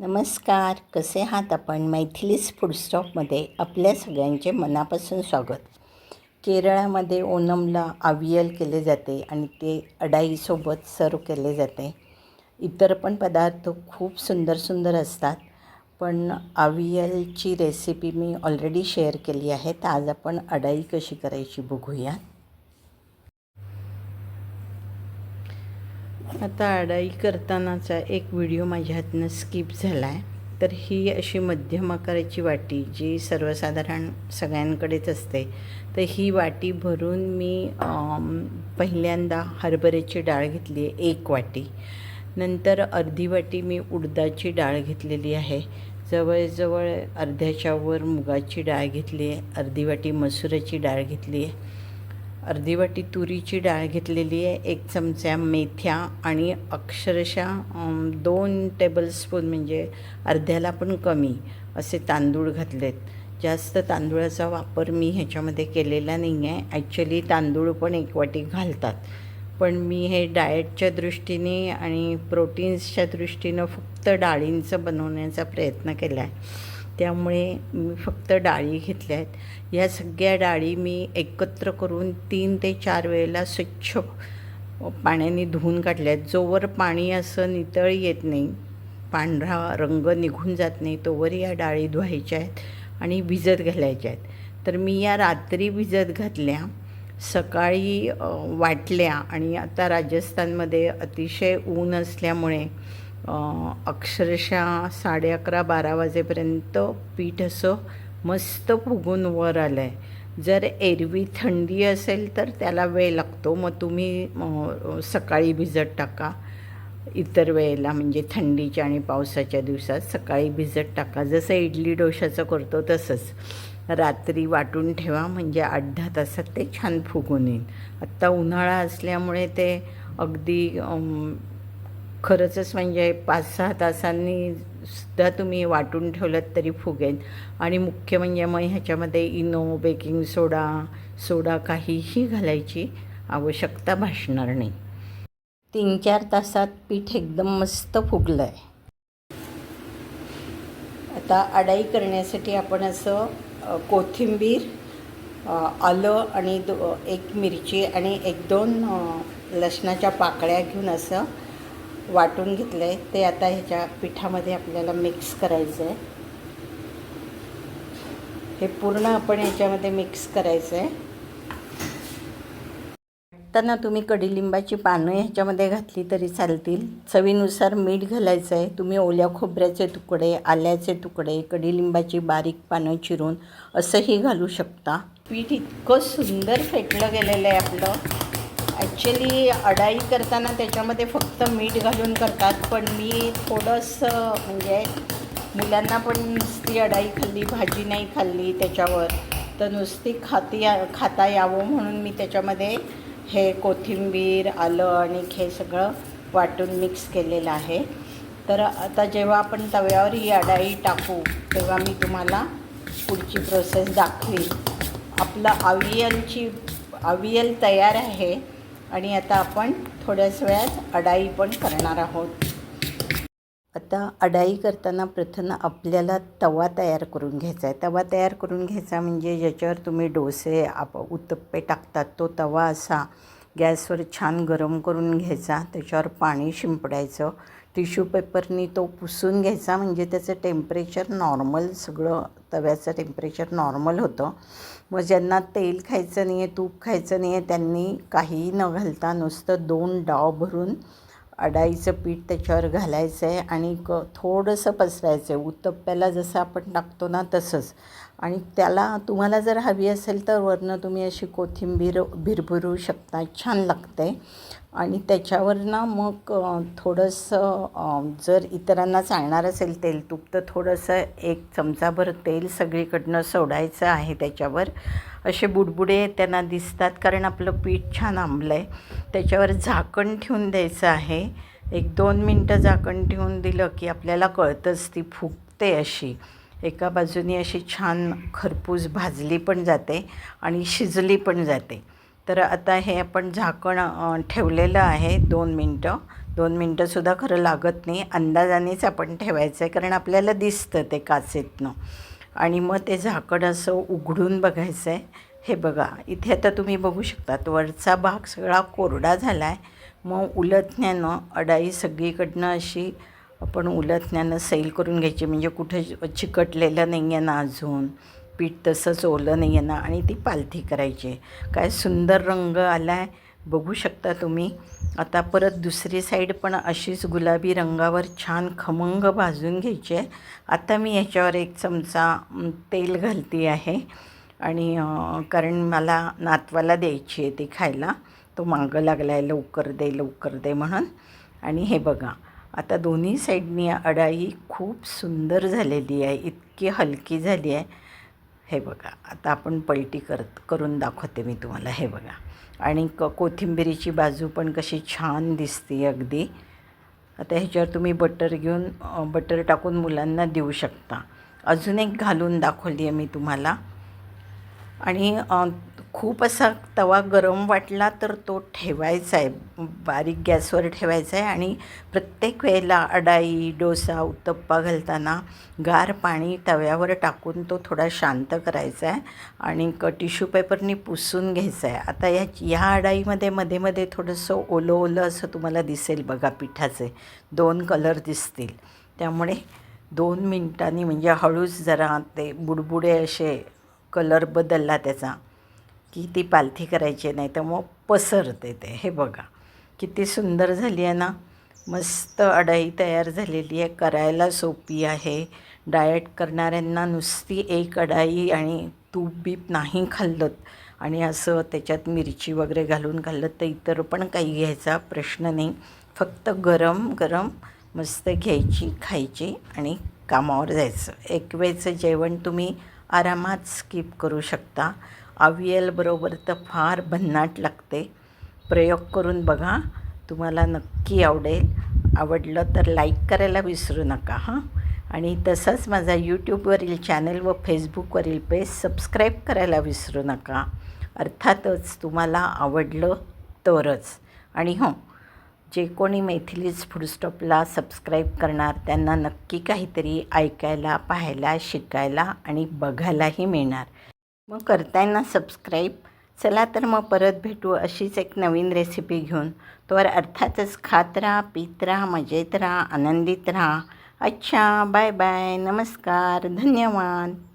नमस्कार कसे आहात आपण? मैथिलीस फूड स्टॉपमध्ये आपल्या सगळ्यांचे मनापासून स्वागत. केरळामध्ये ओणमला आवियल केले जाते आणि ते अडाईसोबत सर्व केले जाते. इतर पण पदार्थ खूप सुंदर सुंदर असतात पण आवियलची रेसिपी मी ऑलरेडी शेअर केली आहे. तर आज आपण अडाई कशी करायची बघूयात. आता अडाई करतानाचा एक व्हिडिओ माझ्या हातनं स्किप झाला आहे तर ही अशी मध्यम आकाराची वाटी जी सर्वसाधारण सगळ्यांकडेच असते तर ही वाटी भरून मी पहिल्यांदा हरभऱ्याची डाळ घेतली आहे एक वाटी. नंतर अर्धी वाटी मी उडदाची डाळ घेतलेली आहे. जवळजवळ अर्ध्याच्या वर मुगाची डाळ घेतली आहे अर्धी वाटी मसुराची डाळ घेतली आहे. अर्धी वाटी तुरीची डाळ घेतलेली आहे एक चमचा मेथ्या आणि अक्षरशः दोन टेबलस्पून म्हणजे अर्ध्याला पण कमी असे तांदूळ घातलेत. जास्त तांदूळाचा वापर मी ह्याच्यामध्ये केलेला नाही आहे. ॲक्च्युली तांदूळ पण एक वाटी घालतात. पण मी हे डाएटच्या दृष्टीने आणि प्रोटीन्सच्या दृष्टीनं फक्त डाळींचं बनवण्याचा प्रयत्न केला आहे त्यामुळे मी फक्त डाळी घेतल्या आहेत. या सगळ्या डाळी मी एकत्र करून तीन ते चार वेळेला स्वच्छ पाण्याने धुवून काढल्या आहेत. जोवर पाणी असं नितळ येत नाही पांढरा रंग निघून जात नाही तोवर या डाळी धुवायच्या आहेत आणि भिजत घालायच्या आहेत. तर मी या रात्री भिजत घातल्या सकाळी वाटल्या आणि आता राजस्थानमध्ये अतिशय ऊन असल्यामुळे अक्षरशः साडे अकरा बारा वाजेपर्यंत पीठ असं मस्त फुगून वर आलं आहे जर एरवी थंडी असेल तर त्याला वेळ लागतो. मग तुम्ही सकाळी भिजत टाका. इतर वेळेला म्हणजे थंडीच्या आणि पावसाच्या दिवसात सकाळी भिजत टाका. जसं इडली डोशाचं करतो तसंच. रात्री वाटून ठेवा म्हणजे आठ दहा तासात ते छान फुगून येईल. आत्ता उन्हाळा असल्यामुळे ते अगदी खरंचच म्हणजे पाच सहा तासांनी सुद्धा तुम्ही वाटून ठेवलं तरी फुगेन. आणि मुख्य म्हणजे मग ह्याच्यामध्ये इनो बेकिंग सोडा सोडा काहीही घालायची आवश्यकता भासणार नाही. तीन चार तासात पीठ एकदम मस्त फुगलं आहे आता अडाई करण्यासाठी आपण असं कोथिंबीर आलं आणि दो एक मिरची आणि एक दोन लसणाच्या पाकळ्या घेऊन असं वाटून घेतलं आहे ते आता ह्याच्या पिठामध्ये आपल्याला मिक्स करायचं आहे हे पूर्ण आपण ह्याच्यामध्ये मिक्स करायचं आहे वाटताना तुम्ही कडीलिंबाची पानं ह्याच्यामध्ये घातली तरी चालतील. चवीनुसार मीठ घालायचं आहे तुम्ही ओल्या खोबऱ्याचे तुकडे आल्याचे तुकडे कडीलिंबाची बारीक पानं चिरून असंही घालू शकता. पीठ इतकं सुंदर फेटलं गेलेलं आहे आपलं. ॲक्च्युली अडाई करताना त्याच्यामध्ये फक्त मीठ घालून करतात पण मी थोडंसं म्हणजे मुलांना पण नुसती अडाई खाल्ली भाजी नाही खाल्ली त्याच्यावर तर नुसती खाती या खाता यावं म्हणून मी त्याच्यामध्ये हे कोथिंबीर आलं आणि हे सगळं वाटून मिक्स केलेलं आहे. तर आता जेव्हा आपण तव्यावर ही अडाई टाकू तेव्हा मी तुम्हाला पुढची प्रोसेस दाखवीन. आपलं अवियलची अवियल तयार आहे. आणि आता आपण थोड्याच वेळात अडाई पण करणार आहोत. आता अडाई करताना प्रथम आपल्याला तवा तयार करून घ्यायचा आहे. तवा तयार करून घ्यायचा म्हणजे ज्याच्यावर तुम्ही डोसे आप उत्तप्पे टाकतात तो तवा असा गॅसवर छान गरम करून घ्यायचा त्याच्यावर पाणी शिंपडायचं टिश्यू पेपरनी तो पुसून घ्यायचा म्हणजे त्याचं टेम्परेचर नॉर्मल सगळं तव्याचं टेम्परेचर नॉर्मल होतं. मग ज्यांना तेल खायचं नाही आहे तूप खायचं नाही आहे त्यांनी काहीही न घालता नुसतं दोन डाव भरून अडाईचं पीठ त्याच्यावर घालायचं आहे आणि क थोडंसं पसरायचं आहे उत्तप्प्याला जसं आपण टाकतो ना तसंच. आणि त्याला तुम्हाला जर हवी असेल तर वरनं तुम्ही अशी कोथिंबीर भिरभिरू शकता छान लागते. आणि त्याच्यावरनं मग थोडंसं जर इतरांना चालणार असेल तेल तूप तर थोडंसं एक चमचाभर तेल सगळीकडनं सोडायचं आहे त्याच्यावर. असे बुडबुडे त्यांना दिसतात कारण आपलं पीठ छान आंबलं आहे त्याच्यावर झाकण ठेवून द्यायचं आहे. एक दोन मिनटं झाकण ठेवून दिलं की आपल्याला कळतंच ती फुगते अशी. एका बाजूनी अशी छान खरपूस भाजली पण जाते आणि शिजली पण जाते. तर आता हे आपण झाकण ठेवलेलं आहे दोन मिनटं. दोन मिनटंसुद्धा खरं लागत नाही. अंदाजानेच आपण ठेवायचं आहे कारण आपल्याला दिसतं ते काचेतनं. आणि मग ते झाकण असं उघडून बघायचं आहे हे बघा इथे आता तुम्ही बघू शकतात वरचा भाग सगळा कोरडा झाला आहे मग उलटण्यानं अडाई सगळीकडनं अशी आपण उलटण्यानं सैल करून घ्यायची. म्हणजे कुठे चिकटलेलं नाही आहे ना अजून. पीठ तसंच ओलं नाही आहे ना. आणि ती पालथी करायची. काय सुंदर रंग आला आहे बघू शकता तुम्ही. आता परत दुसरी साईड पण अशीच गुलाबी रंगावर छान खमंग भाजून घ्यायची. आहे आता मी ह्याच्यावर एक चमचा तेल घालते आहे. आणि कारण मला नातवाला द्यायची आहे ती खायला. तो मागं लागला आहे लवकर दे लवकर दे म्हणून. आणि हे बघा. आता दोन्ही साईडनी अडाई खूप सुंदर झालेली आहे इतकी हलकी झाली आहे. हे बघा आता आपण पलटी करत करून दाखवते मी तुम्हाला हे बघा. आणि क कोथिंबिरीची बाजू पण कशी छान दिसते अगदी. आता ह्याच्यावर तुम्ही बटर घेऊन बटर टाकून मुलांना देऊ शकता. अजून एक घालून दाखवली आहे मी तुम्हाला. आणि खूप असा तवा गरम वाटला तर तो ठेवायचा आहे. बारीक गॅसवर ठेवायचा आहे आणि प्रत्येक वेळेला अडाई डोसा उत्तप्पा घालताना गार पाणी तव्यावर टाकून तो थोडा शांत करायचा आहे आणि क टिश्यू पेपरनी पुसून घ्यायचा आहे. आता या ह्या अडाईमध्ये मध्ये मध्ये थोडंसं ओलं ओलं असं तुम्हाला दिसेल बघा पिठाचे. दोन कलर दिसतील. त्यामुळे दोन मिनटांनी म्हणजे हळूच जरा ते बुडबुडे असे कलर बदलला त्याचा. की ती पालथी करायची नाही तर मग पसरते ते. हे बघा किती सुंदर झाली आहे ना. मस्त अडाई तयार झालेली आहे. करायला सोपी आहे. डाएट करणाऱ्यांना नुसती एक अडाई आणि तूप बीप नाही खाल्लं आणि असं त्याच्यात मिरची वगैरे घालून खाल्लं तर इतर पण काही घ्यायचा प्रश्न नाही. फक्त गरम गरम मस्त घ्यायची खायची आणि कामावर जायचं. एक वेळचं जेवण तुम्ही आरामात स्किप करू शकता. अवियलबरोबर तर फार भन्नाट लागते. प्रयोग करून बघा तुम्हाला नक्की आवडेल. आवडलं तर लाईक करायला विसरू नका हां? आणि तसंच माझा यूट्यूबवरील चॅनल व फेसबुकवरील पेज सबस्क्राईब करायला विसरू नका. अर्थातच तुम्हाला आवडलं तरच. आणि हो जे कोणी मैथिलीज फूडस्टॉपला सबस्क्राईब करणार त्यांना नक्की काहीतरी ऐकायला पाहायला शिकायला आणि बघायलाही मिळणार. मग करताना सबस्क्राईब चला तर मग परत भेटू अशीच एक नवीन रेसिपी घेऊन. तोवर अर्थातच खात राहा पित राहा मजेत राहा आनंदित राहा. अच्छा बाय बाय नमस्कार धन्यवाद.